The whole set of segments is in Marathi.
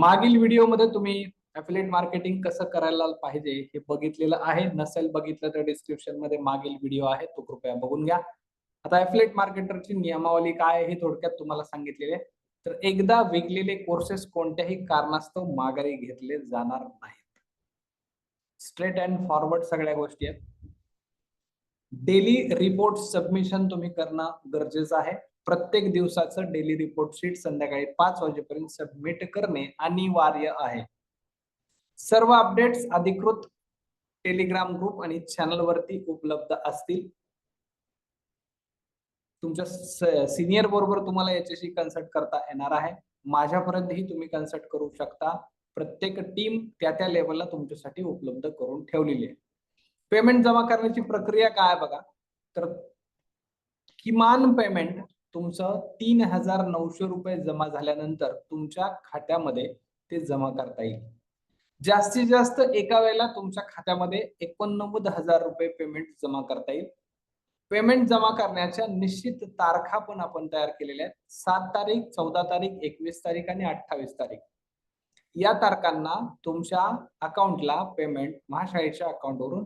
मागील व्हिडिओमध्ये तुम्ही ऍफिलेट मार्केटिंग कसं करायला पाहिजे हे बघितलेलं आहे. नसेल बघितलं तर डिस्क्रिप्शनमध्ये मागील व्हिडिओ आहे तो कृपया बघून घ्या. आता अफिलिएट मार्केटरची नियमावली काय हे थोडक्यात तुम्हाला सांगितलेले तर एकदा विकलेले कोर्सेस कोणत्याही कारणास्तव माघारी घेतले जाणार नाहीत. स्ट्रेट अँड फॉरवर्ड सगळ्या गोष्टी आहेत. डेली रिपोर्ट सबमिशन तुम्ही करणं गरजेचं आहे. प्रत्येक दिवसाचं डेली रिपोर्ट शीट संध्याकाळी पाच वाजेपर्यंत सबमिट करणे अनिवार्य आहे. सर्व अपडेट्स अधिकृत टेलिग्राम ग्रुप आणि चॅनल वरती उपलब्ध असतील. तुमच्या सिनियर बरोबर तुम्हाला याच्याशी कन्सल्ट करता येणार आहे. माझ्यापर्यंतही तुम्ही कन्सल्ट करू शकता. प्रत्येक टीम त्या त्या लेवलला तुमच्यासाठी उपलब्ध करून ठेवलेली आहे. पेमेंट जमा करण्याची प्रक्रिया काय बघा? तर किमान पेमेंट तुमचं तीन हजार नऊशे रुपये जमा झाल्यानंतर तुमच्या खात्यामध्ये ते जमा करता येईल. जास्तीत जास्त एका वेळेला तुमच्या खात्यामध्ये एकोणनव्वद हजार रुपये पेमेंट जमा करता येईल. पेमेंट जमा करण्याच्या निश्चित तारखा पण आपण तयार केलेल्या आहेत. सात तारीख चौदा तारीख एकवीस तारीख आणि अठ्ठावीस तारीख. या तारखांना तुमच्या अकाउंटला पेमेंट महाशाळेच्या अकाउंटवरून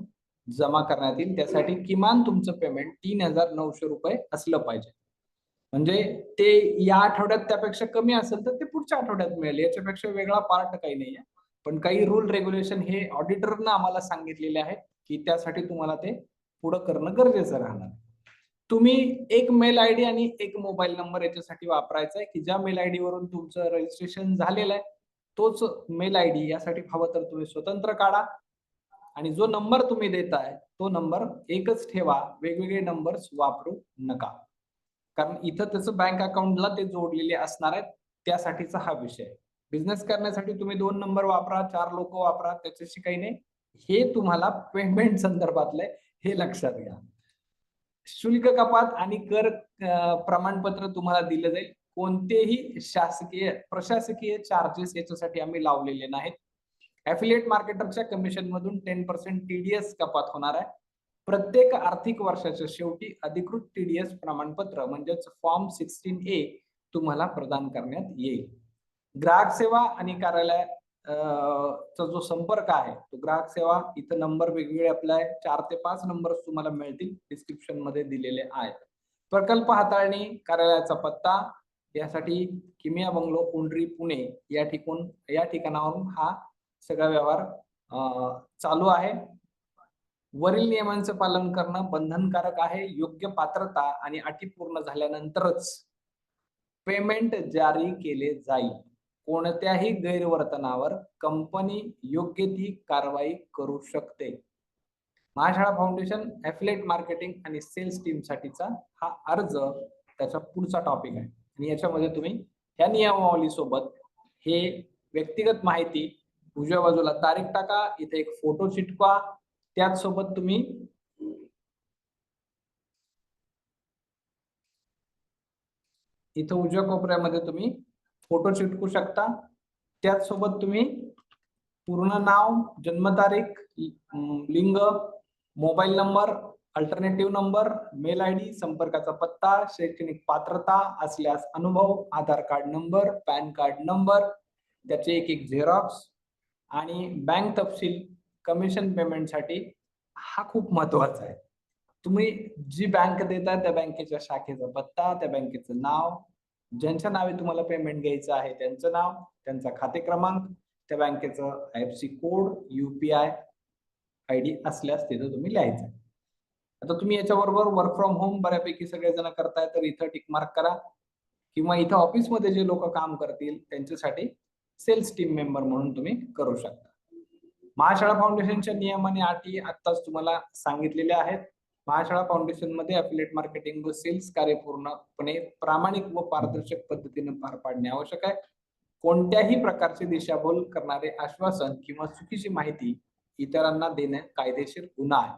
जमा करण्यात येईल. त्यासाठी किमान तुमचं पेमेंट तीन हजार नऊशे रुपये असलं पाहिजे. म्हणजे ते या आठवड्यात त्यापेक्षा कमी असेल तर ते पुढच्या आठवड्यात मिळेल. याच्यापेक्षा वेगळा पार्ट काही नाहीये पण काही रूल रेग्युलेशन हे ऑडिटरनं आम्हाला सांगितलेले आहेत की त्यासाठी तुम्हाला ते पुढं करणं गरजेचं राहणार. तुम्ही एक मेल आय डी आणि एक मोबाईल नंबर याच्यासाठी वापरायचा आहे की ज्या मेल आय डी वरून तुमचं रजिस्ट्रेशन झालेलं आहे तोच मेल आय डी यासाठी हवं तर तुम्ही स्वतंत्र काढा. आणि जो नंबर तुम्ही देताय तो नंबर एकच ठेवा. वेगवेगळे नंबर्स वापरू नका. कारण इथं त्याचं बँक अकाउंटला ते जोडलेले असणार आहेत त्यासाठीचा हा विषय. बिझनेस करण्यासाठी तुम्ही दोन नंबर वापरा चार लोक वापरा त्याच्याशी काही नाही. हे तुम्हाला पेमेंट संदर्भातलं हे लक्षात घ्या. शुल्क कपात आणि कर प्रमाणपत्र तुम्हाला दिलं जाईल. कोणतेही शासकीय प्रशासकीय चार्जेस याच्यासाठी आम्ही लावलेले नाहीत. ऍफिलिएट मार्केटरच्या कमिशन मधून टेन पर्सेंट टीडीएस कपात होणार आहे. प्रत्येक आर्थिक वर्षाच्या शेवटी अधिकृत टीडीएस प्रमाणपत्र म्हणजेच फॉर्म सिक्स्टीन ए तुम्हाला प्रदान करण्यात येईल. ग्राहक सेवा आणि कार्यालय चा जो संपर्क आहे तो ग्राहक सेवा इथं नंबर वेगवेगळे आपले चार ते पाच नंबर तुम्हाला मिळतील डिस्क्रिप्शनमध्ये दिलेले आहेत. प्रकल्प हाताळणी कार्यालयाचा पत्ता यासाठी किमिया बंगलो कोंडरी पुणे या ठिकाण या ठिकाणावरून हा सगळा व्यवहार चालू आहे. वरील नियमांचं पालन करणं बंधनकारक आहे योग्य पात्रता आणि अटी पूर्ण झाल्यानंतरच पेमेंट जारी केले जाईल. कोणत्याही गैरवर्तनावर कंपनी योग्य ती कारवाई करू शकते. महाशाळा फाउंडेशन एफलेट मार्केटिंग आणि सेल्स टीम साठीचा हा अर्ज त्याचा पुढचा टॉपिक आहे. आणि याच्यामध्ये तुम्ही ह्या नियमावली सोबत हे व्यक्तिगत माहिती उजव्या बाजूला तारीख टाका इथे एक फोटो चिटकवा त्याचसोबत तुम्ही इथं उजव्या कोपऱ्यामध्ये तुम्ही फोटो चिटकू शकता. त्याचसोबत तुम्ही पूर्ण नाव जन्मतारीख लिंग mobile number alternative number mail I D संपर्काचा पत्ता शैक्षणिक पात्रता असल्यास अनुभव Aadhaar card number PAN card number त्याचे एक एक झेरॉक्स आणि बँक तपशील कमिशन पेमेंटसाठी हा खूप महत्त्वाचा आहे. तुम्ही जी बँक देताय त्या बँकेच्या शाखेचा पत्ता त्या बँकेचं नाव ज्यांच्या नावे तुम्हाला पेमेंट घ्यायचं आहे त्यांचं नाव त्यांचा खाते क्रमांक त्या बँकेचं I F C code UPI I D असल्यास तिथं तुम्ही लिहायचं. आता तुम्ही याच्याबरोबर वर्क फ्रॉम होम बऱ्यापैकी सगळेजण करताय तर इथं टिक मार्क करा. किंवा इथं ऑफिसमध्ये जे लोक काम करतील त्यांच्यासाठी सेल्स टीम मेंबर म्हणून तुम्ही करू शकता. महाशाळा फाउंडेशनच्या नियम आणि अटी आत्ताच तुम्हाला सांगितलेल्या आहेत. महाशाळा फाउंडेशनमध्ये अफिलेट मार्केटिंग व सेल्स कार्य पूर्णपणे प्रामाणिक व पारदर्शक पद्धतीने पार पाडणे आवश्यक आहे. कोणत्याही प्रकारचे दिशाभूल करणारे आश्वासन किंवा चुकीची माहिती इतरांना देणे कायदेशीर गुन्हा आहे.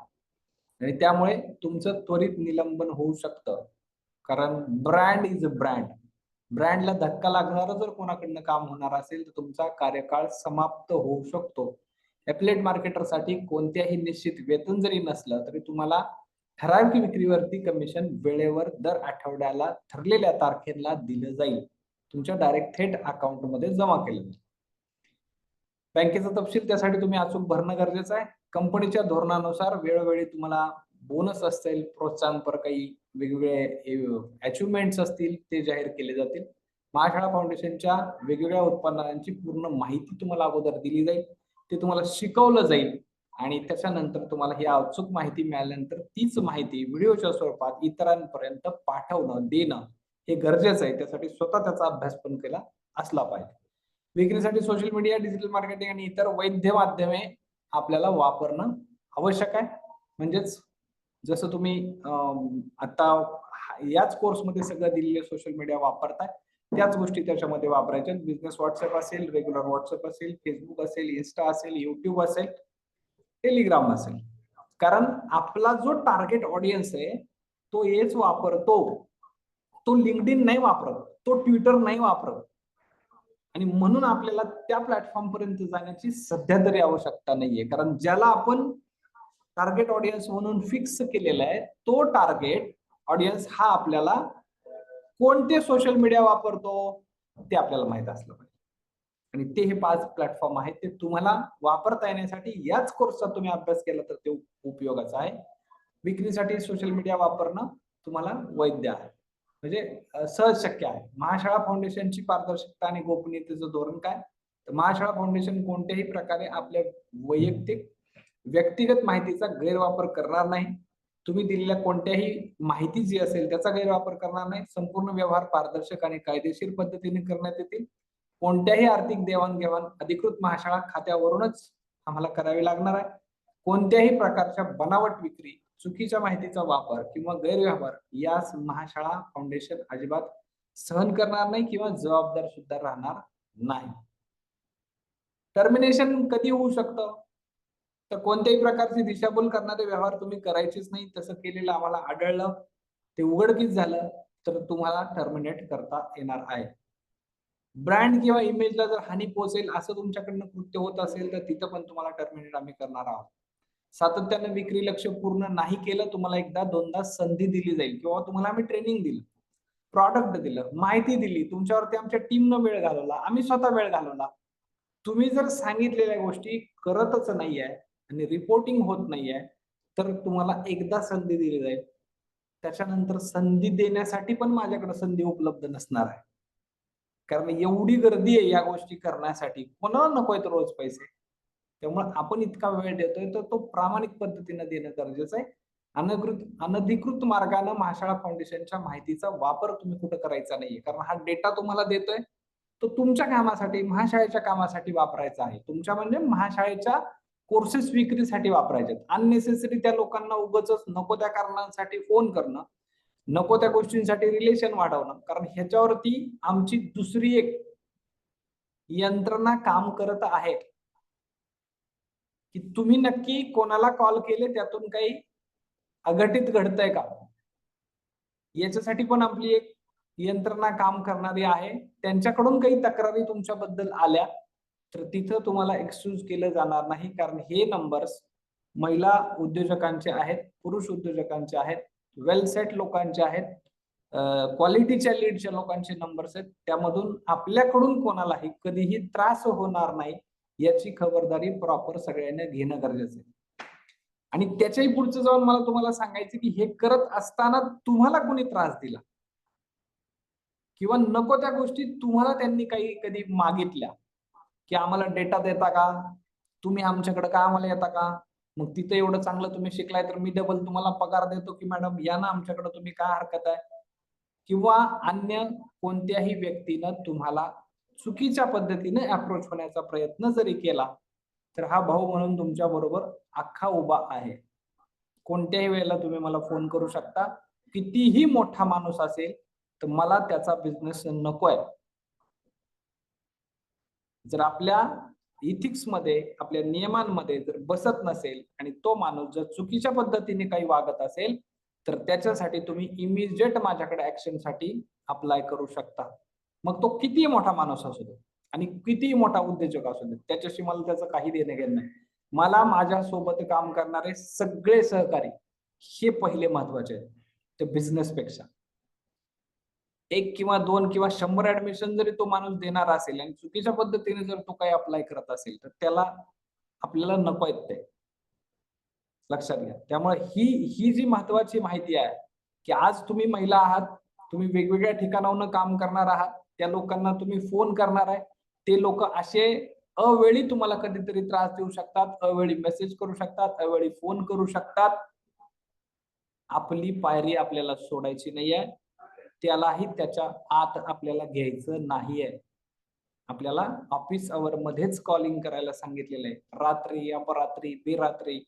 आणि त्यामुळे तुमचं त्वरित निलंबन होऊ शकतं. कारण ब्रँड इज अ ब्रँड ब्रँडला धक्का लागणार जर कोणाकडनं काम होणार असेल तर तुमचा कार्यकाळ समाप्त होऊ शकतो. एप्लेट मार्केटरसाठी कोणत्याही निश्चित वेतन जरी नसलं तरी तुम्हाला ठराविक विक्रीवरती कमिशन वेळेवर दर आठवड्याला ठरलेल्या तारखेला दिलं जाईल. तुमच्या डायरेक्ट थेट अकाउंटमध्ये जमा केलं जाईल. बँकेचा तपशील त्यासाठी तुम्ही अचूक भरणं गरजेचं आहे. कंपनीच्या धोरणानुसार वेळोवेळी तुम्हाला बोनस असतील प्रोत्साहनपर काही वेगवेगळे अचिव्हमेंट्स असतील ते जाहीर केले जातील. महाशाळा फाउंडेशनच्या वेगवेगळ्या उत्पादनांची पूर्ण माहिती तुम्हाला अगोदर दिली जाईल. ते तुम्हाला शिकवलं जाईल. आणि त्याच्यानंतर तुम्हाला ही अचूक माहिती मिळाल्यानंतर तीच माहिती व्हिडिओच्या स्वरूपात इतरांपर्यंत पाठवणं देणं हे गरजेचं आहे. त्यासाठी स्वतः त्याचा अभ्यास पण केला असला पाहिजे. विक्रीसाठी सोशल मीडिया डिजिटल मार्केटिंग आणि इतर वैद्य माध्यमे आपल्याला वापरणं आवश्यक आहे. म्हणजेच जसं तुम्ही आता याच कोर्समध्ये सगळं दिलेले सोशल मीडिया वापरताय त्याच गोष्टी त्याच्यामध्ये वापरायच्या. बिझनेस व्हॉट्सअप असेल रेग्युलर व्हॉट्सअप असेल फेसबुक असेल इन्स्टा असेल युट्यूब असेल टेलिग्राम असेल. कारण आपला जो टार्गेट ऑडियन्स आहे तो हेच वापरतो. तो लिंकडिन नाही वापरत. तो ट्विटर नाही वापरत. आणि म्हणून आपल्याला त्या प्लॅटफॉर्म पर्यंत जाण्याची सध्या तरी आवश्यकता नाहीये. कारण ज्याला आपण टार्गेट ऑडियन्स म्हणून फिक्स केलेला आहे तो टार्गेट ऑडियन्स हा आपल्याला कोणते सोशल मीडिया वापरतो ते आपल्याला माहीत असलं पाहिजे. आणि ते हे पाच प्लॅटफॉर्म आहेत ते तुम्हाला वापरता येण्यासाठी याच कोर्सचा तुम्ही अभ्यास केला तर ते उपयोगाचा आहे. विक्रीसाठी सोशल मीडिया वापरणं तुम्हाला वैध आहे. म्हणजे सहज शक्य आहे. महाशाळा फाउंडेशनची पारदर्शकता आणि गोपनीयतेचं धोरण काय? तर महाशाळा फाउंडेशन कोणत्याही प्रकारे आपल्या वैयक्तिक व्यक्तिगत माहितीचा गैरवापर करणार नाही. तुम्ही दिलेल्या कोणत्याही माहिती जी असेल त्याचा गैरवापर करणार नाही. संपूर्ण व्यवहार पारदर्शक आणि कायदेशीर पद्धतीने करण्यात येतील. कोणत्याही आर्थिक देवाणघेवाण अधिकृत महाशाळा खात्यावरूनच आम्हाला करावी लागणार आहे. कोणत्याही प्रकारच्या बनावट विक्री चुकीच्या माहितीचा वापर किंवा गैरव्यवहार यास महाशाळा फाउंडेशन अजिबात सहन करणार नाही किंवा जबाबदार सुद्धा राहणार नाही. टर्मिनेशन कधी होऊ शकतं? तर कोणत्याही प्रकारची दिशाभूल करणारे व्यवहार तुम्ही करायचेच नाही. तसं केलेलं आम्हाला आढळलं. ते उघडकीच झालं तर तुम्हाला टर्मिनेट करता येणार आहे. ब्रँड किंवा इमेजला जर हानी पोहोचेल असं तुमच्याकडनं कृत्य होत असेल तर तिथं पण तुम्हाला टर्मिनेट आम्ही करणार आहोत. सातत्याने विक्री लक्ष पूर्ण नाही केलं तुम्हाला एकदा दोनदा संधी दिली जाईल. किंवा तुम्हाला आम्ही ट्रेनिंग दिलं प्रॉडक्ट दिलं माहिती दिली तुमच्यावरती आमच्या टीमनं वेळ घालवला आम्ही स्वतः वेळ घालवला. तुम्ही जर सांगितलेल्या गोष्टी करतच नाहीये आणि रिपोर्टिंग होत नाहीये तर तुम्हाला एकदा संधी दिली जाईल. त्याच्यानंतर संधी देण्यासाठी पण माझ्याकडे संधी उपलब्ध नसणार आहे. कारण एवढी गर्दी आहे या गोष्टी करण्यासाठी. कोणाला नकोय तर रोज पैसे. त्यामुळे आपण इतका वेळ देतोय तर तो प्रामाणिक पद्धतीने देणं गरजेचं आहे. अनधिकृत अनधिकृत मार्गाने महाशाळा फाउंडेशनच्या माहितीचा वापर तुम्ही कुठं करायचा नाहीये. कारण हा डेटा तुम्हाला देतोय तो तुमच्या कामासाठी महाशाळेच्या कामासाठी वापरायचा आहे. तुमच्या म्हणजे महाशाळेच्या कोर्सेस विक्रीसाठी वापरायचे अननेसेसरी त्या लोकांना उगच नको त्या कारणांसाठी फोन करणं नको त्या गोष्टींसाठी रिलेशन वाढवणं. कारण ह्याच्यावरती आमची दुसरी एक यंत्रणा काम करत आहे. की तुम्ही नक्की कोणाला कॉल केले त्यातून काही अघटित घडतंय का? याच्यासाठी पण आपली एक यंत्रणा काम करणारी आहे. त्यांच्याकडून काही तक्रारी तुमच्याबद्दल आल्या. तर तिथं तुम्हाला एक्सक्यूज केलं जाणार नाही कारण हे नंबर्स महिला उद्योजकांचे आहेत पुरुष उद्योजकांचे आहेत वेल सेट लोकांचे आहेत क्वालिटीच्या लीडच्या लोकांचे नंबर्स आहेत. त्यामधून आपल्याकडून कोणालाही कधीही त्रास होणार नाही याची खबरदारी प्रॉपर सगळ्यांनी घेणं गरजेचं आहे. आणि त्याच्याही पुढचं जाऊन मला तुम्हाला सांगायचं की हे करत असताना तुम्हाला कोणी त्रास दिला? किंवा नको त्या गोष्टी तुम्हाला त्यांनी काही कधी मागितल्या? की आम्हाला डेटा देता का? तुम्ही आमच्याकडे का आम्हाला येता का? मग तिथं एवढं चांगलं तुम्ही शिकलाय तर मी डबल तुम्हाला पगार देतो की मॅडम या ना आमच्याकडे तुम्ही काय हरकत आहे? किंवा अन्य कोणत्याही व्यक्तीनं तुम्हाला चुकीच्या पद्धतीने अप्रोच होण्याचा प्रयत्न जरी केला तर हा भाऊ म्हणून तुमच्या बरोबर अख्खा उभा आहे. कोणत्याही वेळेला तुम्ही मला फोन करू शकता. कितीही मोठा माणूस असेल तर मला त्याचा बिझनेस नकोय जर आपल्या इथिक्समध्ये आपल्या नियमांमध्ये जर बसत नसेल आणि तो माणूस जर चुकीच्या पद्धतीने काही वागत असेल तर त्याच्यासाठी तुम्ही इमिजिएट माझ्याकडे ऍक्शनसाठी अप्लाय करू शकता. मग तो किती मोठा माणूस असू दे आणि कितीही मोठा उद्योजक असू दे त्याच्याशी मला त्याचं काही देणं घेणं नाही. मला माझ्या सोबत काम करणारे सगळे सहकारी हे पहिले महत्त्वाचे आहेत. ते बिझनेस पेक्षा. एक किंवा दोन किंवा शंभर ऍडमिशन जरी तो माणूस देणार असेल आणि चुकीच्या पद्धतीने जर तो काही अप्लाय करत असेल तर त्याला आपल्याला नको आहेत ते. लक्षात घ्या. त्यामुळे ही ही जी महत्वाची माहिती आहे की आज तुम्ही महिला आहात तुम्ही वेगवेगळ्या ठिकाणाहून काम करणार आहात त्या लोकांना तुम्ही फोन करणार आहे ते लोक असे अवेळी तुम्हाला कधीतरी त्रास देऊ शकतात अवेळी मेसेज करू शकतात अवेळी फोन करू शकतात. आपली पायरी आपल्याला सोडायची नाहीये. त्यालाही त्याच्या आत आपल्याला घ्यायचं नाहीये. आपल्याला ऑफिस आवर मध्येच कॉलिंग करायला सांगितलेलं आहे रात्री अपरात्री बेरात्री.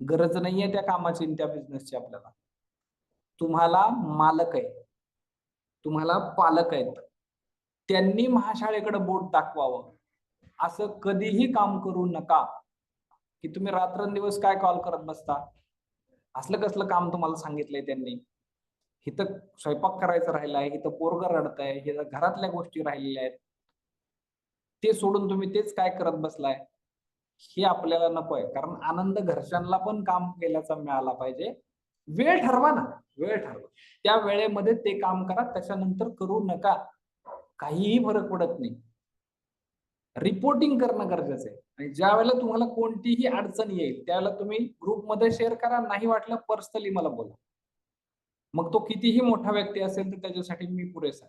गरज नाहीये त्या कामाची त्या बिझनेसची आपल्याला. तुम्हाला मालक आहे तुम्हाला पालक आहेत. त्यांनी महाशाळेकडे बोट दाखवावं. असं कधीही काम करू नका. की तुम्ही रात्रंदिवस काय कॉल करत बसता? असलं कसलं काम तुम्हाला सांगितलंय त्यांनी? इथं स्वयंपाक करायचा राहिलाय आहे इथं पोरग रडत आहे इथं घरातल्या गोष्टी राहिलेल्या आहेत. ते सोडून तुम्ही तेच काय करत बसलाय? हे आपल्याला नको आहे कारण आनंद घरच्यांना पण काम केल्याचा मिळाला पाहिजे. वेळ ठरवा ना. वेळ ठरवा. त्या वेळेमध्ये ते काम करा. त्याच्यानंतर करू नका. काहीही फरक पडत नाही. रिपोर्टिंग करणं गरजेचं आहे. आणि ज्या वेळेला तुम्हाला कोणतीही अडचण येईल त्यावेळेला तुम्ही ग्रुपमध्ये शेअर करा. नाही वाटलं पर्सनली मला बोला. मग तो कितीही मोठा व्यक्ती असेल तर त्याच्यासाठी मी पुरेसा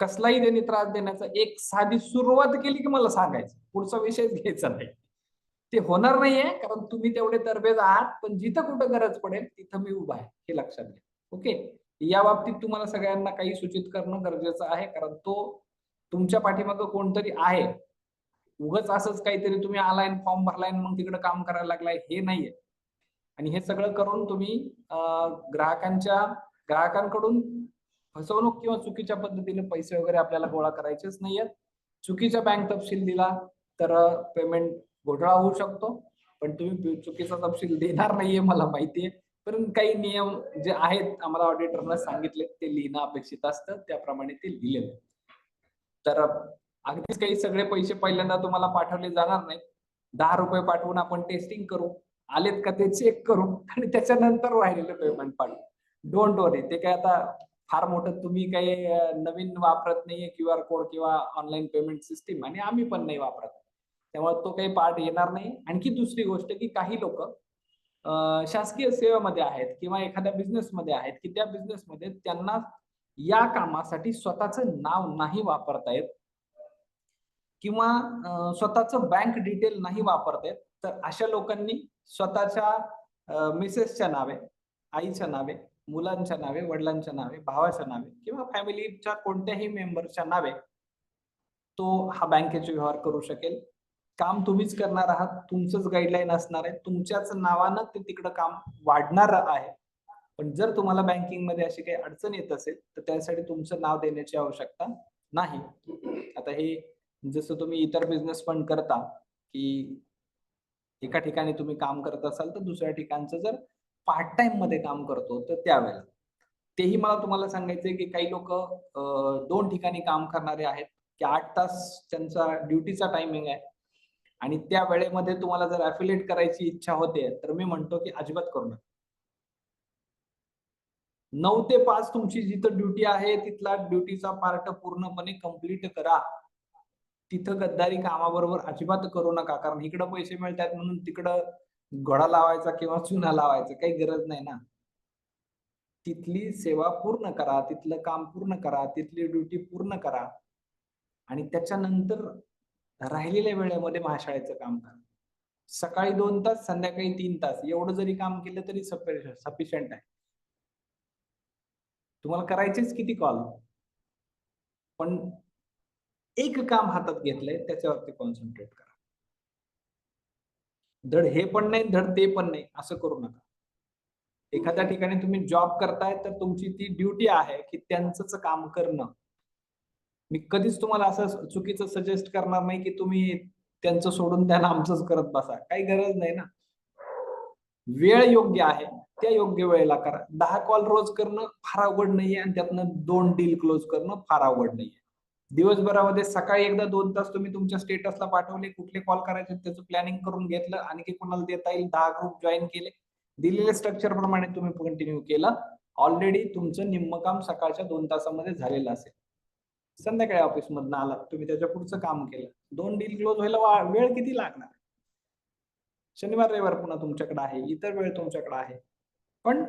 कसलाही त्यांनी त्रास देण्याचा एक साधी सुरुवात केली की मला सांगायचं. पुढचा विषयच घ्यायचा नाही. ते होणार नाहीये कारण तुम्ही तेवढे तरबेज आहात पण जिथं कुठं गरज पडेल तिथं मी उभा आहे हे लक्षात घ्या. ओके? या बाबतीत तुम्हाला सगळ्यांना काही सूचित करणं गरजेचं आहे कारण तो तुमच्या पाठीमागं कोणतरी आहे. उगच असंच काहीतरी तुम्ही आलाय फॉर्म भरलाय मग तिकडे काम करायला लागलाय हे नाहीये. आणि हे सगळं करून तुम्ही ग्राहकांच्या ग्राहकांकडून फसवणूक किंवा चुकीच्या पद्धतीने पैसे वगैरे आपल्याला गोळा करायचेच नाहीयेत. चुकीचा बँक तपशील दिला तर पेमेंट घोटाळा होऊ शकतो. पण तुम्ही चुकीचा तपशील देणार नाहीये मला माहितीये. पण काही नियम जे आहेत आम्हाला ऑडिटरनं सांगितले ते लिहिणं अपेक्षित असतं. त्याप्रमाणे ते लिहिलेलं तर अगदीच काही सगळे पैसे पहिल्यांदा तुम्हाला पाठवले जाणार नाही दहा रुपये पाठवून आपण टेस्टिंग करू. आलेत का ते चेक करू आणि त्याच्यानंतर राहिलेलं पेमेंट पाडू डोंट वरी ते काय आता फार मोठं तुम्ही काही नवीन वापरत नाहीये क्यू आर कोड किंवा ऑनलाईन पेमेंट सिस्टीम आणि आम्ही पण नाही वापरत. त्यामुळे तो काही पार्ट येणार नाही. आणखी दुसरी गोष्ट की काही लोक शासकीय सेवेमध्ये आहेत किंवा एखाद्या बिझनेसमध्ये आहेत की त्या बिझनेसमध्ये त्यांना या कामासाठी स्वतःचं नाव नाही वापरता येत. किंवा स्वतःचं बँक डिटेल नाही वापरते तर अशा लोकांनी स्वतःच्या मिसेसच्या नावे आईच्या नावे मुलांच्या नावे वडिलांच्या नावे भावाच्या नावे किंवा फॅमिलीच्या कोणत्याही मेंबरच्या नावे तो हा बँकेचे व्यवहार करू शकेल. काम तुम्हीच करणार आहात तुमचंच गाईडलाईन असणार आहे तुमच्याच नावानं ते तिकडं काम वाढणार आहे. पण जर तुम्हाला बँकिंगमध्ये अशी काही अडचण येत असेल तर त्यासाठी तुमचं नाव देण्याची आवश्यकता नाही. आता हे जसं तुम्ही इतर बिझनेस पण करता की एका ठिकाणी तुम्ही काम करत असाल तर दुसऱ्या ठिकाणचं जर पार्ट टाइममध्ये काम करतो तर त्यावेळेला. तेही मला तुम्हाला सांगायचंय की काही लोक दोन ठिकाणी काम करणारे आहेत की आठ तास त्यांचा ड्युटीचा टायमिंग आहे. आणि त्या वेळेमध्ये तुम्हाला जर अफिलेट करायची इच्छा होते तर मी म्हणतो की अजिबात करू नका. नऊ ते पाच तुमची जिथं ड्युटी आहे तिथला ड्युटीचा पार्ट पूर्णपणे कंप्लीट करा. तिथं गद्दारी कामाबरोबर अजिबात करू नका कारण इकडं पैसे मिळतात म्हणून तिकडं घोडा लावायचा किंवा चुना लावायचा काही गरज नाही ना. तिथली सेवा पूर्ण करा तिथलं काम पूर्ण करा तिथली ड्युटी पूर्ण करा. आणि त्याच्यानंतर राहिलेल्या वेळेमध्ये महाशाळेचं काम करा. सकाळी दोन तास संध्याकाळी तीन तास एवढं जरी काम केलं तरी सफिशियंट आहे. तुम्हाला करायचेच किती कॉल पण एक काम हातात घेतलंय त्याच्यावरती कॉन्सन्ट्रेट करा. धड हे पण नाही धड ते पण नाही असं करू नका. एखाद्या ठिकाणी तुम्ही जॉब करताय तर तुमची ती ड्युटी आहे की त्यांचंच काम करणं. मी कधीच तुम्हाला असं चुकीचं सजेस्ट करणार नाही की तुम्ही त्यांचं सोडून त्यांना आमचंच करत बसा. काही गरज नाही ना. वेळ योग्य आहे त्या योग्य वेळेला करा. दहा कॉल रोज करणं फार अवघड नाहीये आणि त्यातनं दोन डील क्लोज करणं फार अवघड नाहीये. दिवसभरामध्ये सकाळी एकदा दोन तास तुम्ही तुमच्या स्टेटसला पाठवले कुठले कॉल करायचे त्याचं प्लॅनिंग करून घेतलं आणखी कोणाला देता येईल दहा ग्रुप जॉईन केले. दिलेल्या स्ट्रक्चर प्रमाणे तुम्ही कंटिन्यू केलं. ऑलरेडी तुमचं निम्म काम सकाळच्या दोन तासामध्ये झालेलं असेल. संध्याकाळी ऑफिस मधनं आलात तुम्ही त्याच्या पुढचं काम केलं. दोन डील क्लोज व्हायला वेळ किती लागणार? शनिवार रविवार पुन्हा तुमच्याकडे आहे इतर वेळ तुमच्याकडे आहे. पण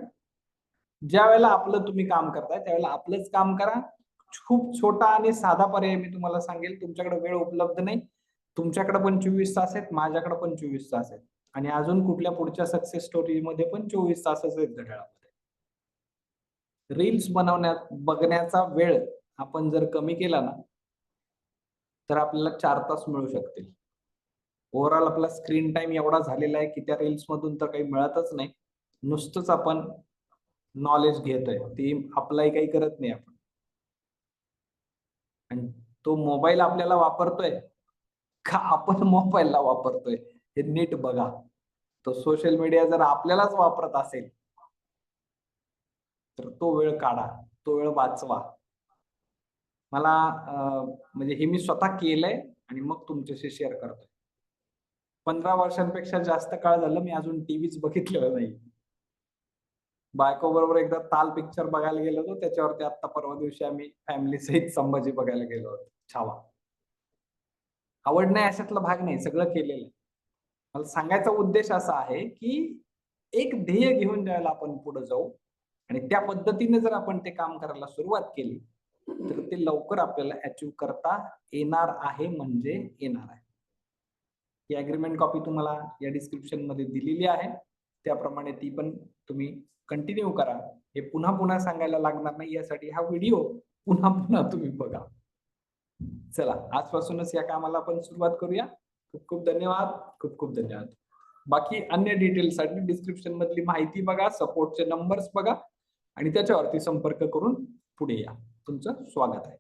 ज्या वेळेला आपलं तुम्ही काम करताय त्यावेळेला आपलंच काम करा. खूप छोटा आणि साधा पर्याय मी तुम्हाला सांगेल. तुमच्याकडे वेळ उपलब्ध नाही. तुमच्याकडे पण चोवीस तास आहेत माझ्याकडे पण चोवीस तास आहेत. आणि अजून कुठल्या पुढच्या सक्सेस स्टोरी मध्ये पण चोवीस तासच आहेत घड्याळामध्ये रील्स बनवण्यात बघण्याचा वेळ आपण जर कमी केला ना तर आपल्याला चार तास मिळू शकतील. ओव्हरऑल आपला स्क्रीन टाइम एवढा झालेला आहे की त्या रील्स मधून तर काही मिळतच नाही. नुसतंच आपण नॉलेज घेतोय. ते अप्लाय काही करत नाही आपण. आणि तो मोबाईल आपल्याला वापरतोय का आपण मोबाईलला वापरतोय? हे नीट बघा. तो सोशल मीडिया जर आपल्यालाच वापरत असेल तर तो वेळ काढा. तो वेळ वाचवा. मला म्हणजे हे मी स्वतः केलंय आणि मग तुमच्याशी शेअर करतोय. पंधरा वर्षांपेक्षा जास्त काळ झालं मी अजून टीव्हीच बघितलेलं नाही. बायको बरोबर एकदा ताल पिक्चर बघायला गेलो होतो. त्याच्यावरती आता परवा दिवशी आम्ही फॅमिली सहित संभाजी बघायला गेलो होतो. छावा. आवड नाही अशातला भाग नाही. सगळं केलेलं आहे. मला सांगायचा उद्देश असा आहे की एक ध्येय घेऊन ज्यावेळेला आपण पुढे जाऊ आणि त्या पद्धतीने जर आपण ते काम करायला सुरुवात केली तर ते लवकर आपल्याला अचीव करता येणार आहे म्हणजे येणार आहे. ही अग्रीमेंट कॉपी तुम्हाला या डिस्क्रिप्शनमध्ये दिलेली आहे. त्याप्रमाणे ती पण तुम्ही कंटिन्यू करा. हे पुन्हा पुन्हा सांगायला लागणार नाही यासाठी हा व्हिडिओ पुन्हा पुन्हा तुम्ही बघा. चला आजपासूनच या कामाला आपण सुरुवात करूया. खूप खूप धन्यवाद खूप खूप धन्यवाद. बाकी अन्य डिटेल्ससाठी डिस्क्रिप्शन मधली माहिती बघा सपोर्टचे नंबर्स बघा आणि त्याच्यावरती संपर्क करून पुढे या. तुमचं स्वागत आहे.